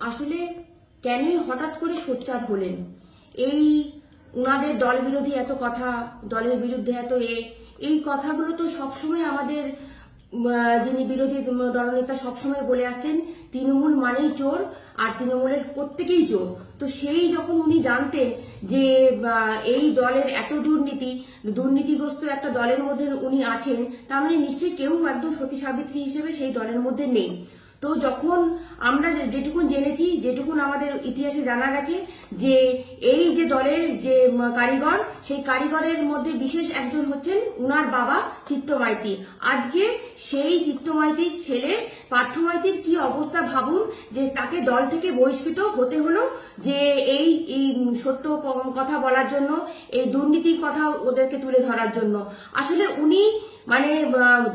আসলে কেনই হঠাৎ করে সোচ্চার হলেন? এই উনাদের দল বিরোধী এত কথা, দলের বিরুদ্ধে এত এ, এই কথাগুলো তো সবসময় আমাদের যিনি বিরোধী দলনেতা সবসময় বলে আসছেন, তৃণমূল মানেই চোর আর তৃণমূলের প্রত্যেকেই চোর। তো সেই যখন উনি জানতেন যে এই দলের এত দুর্নীতি, দুর্নীতিগ্রস্ত একটা দলের মধ্যে উনি আছেন, তার মানে নিশ্চয়ই কেউ একদম সতী সাবিত্রী হিসেবে সেই দলের মধ্যে নেই। তো যখন আমরা যেটুকুন জেনেছি, যেটুকুন আমাদের ইতিহাসে জানা গেছে, যে এই যে দলের যে কারিগর, সেই কারিগরের মধ্যে বিশেষ একজন হচ্ছেন উনার বাবা চিত্ত মাইতি আজকে সেই চিত্ত মাইতির ছেলে পার্থ মাইতির কি অবস্থা ভাবুন? যে তাকে দল থেকে বহিষ্কৃত হতে হলো, যে এই সত্য কথা বলার জন্য, এই দুর্নীতির কথা ওদেরকে তুলে ধরার জন্য। আসলে উনি মানে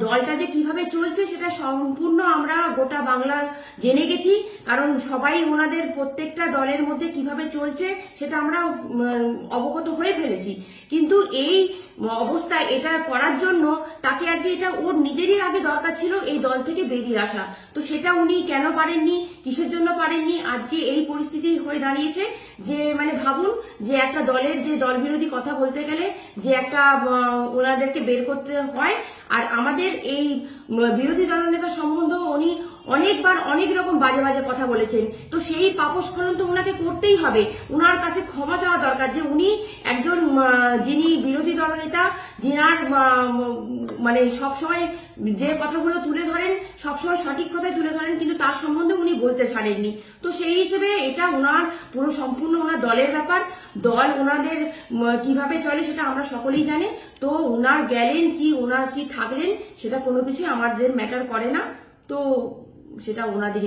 দলটা যে কীভাবে চলছে সেটা সম্পূর্ণ আমরা গোটা বাংলা জেনে গেছি, কারণ সবাই ওনাদের প্রত্যেকটা দলের মধ্যে কীভাবে চলছে সেটা আমরা অবগত হয়ে ফেলেছি। কিন্তু এই অবস্থায় এটা করার জন্য তাকে আজকে এটা ওর নিজেরই আগে দরকার ছিল এই দল থেকে বেরিয়ে আসা। তো সেটা উনি কেন পারেননি, কিসের জন্য পারেননি, আজকে এই পরিস্থিতি হয়ে দাঁড়িয়েছে যে মানে ভাবুন যে একটা দলের যে দল বিরোধী কথা বলতে গেলে যে একটা ওনাদেরকে বের করতে হয়। আর আমাদের এই বিরোধী দলনেতা সম্বন্ধে উনি অনেকবার অনেক রকম বাজে বাজে কথা বলেছেন। সেই পাপস্খলন তো ওনাকে করতেই হবে। উনার কাছে ক্ষমা চাওয়া দরকার যে উনি একজন যিনি বিরোধী দলনেতা, যিনার মানে সবসময় যে কথাগুলো তুলে ধরেন, সবসময় সঠিক কথাই তুলে ধরেন, কিন্তু তার সম্বন্ধে উনি বলতে ছাড়েননি। তো সেই হিসেবে এটা ওনার পুরো সম্পূর্ণ ওনার দলের ব্যাপার। দল ওনাদের কীভাবে চলে সেটা আমরা সকলেই জানি। তো ওনার গেলেন কি ওনার কি থাকলেন, সেটা কোনো কিছুই আমাদের ম্যাটার করে না। তো সেটা ওনাদেরই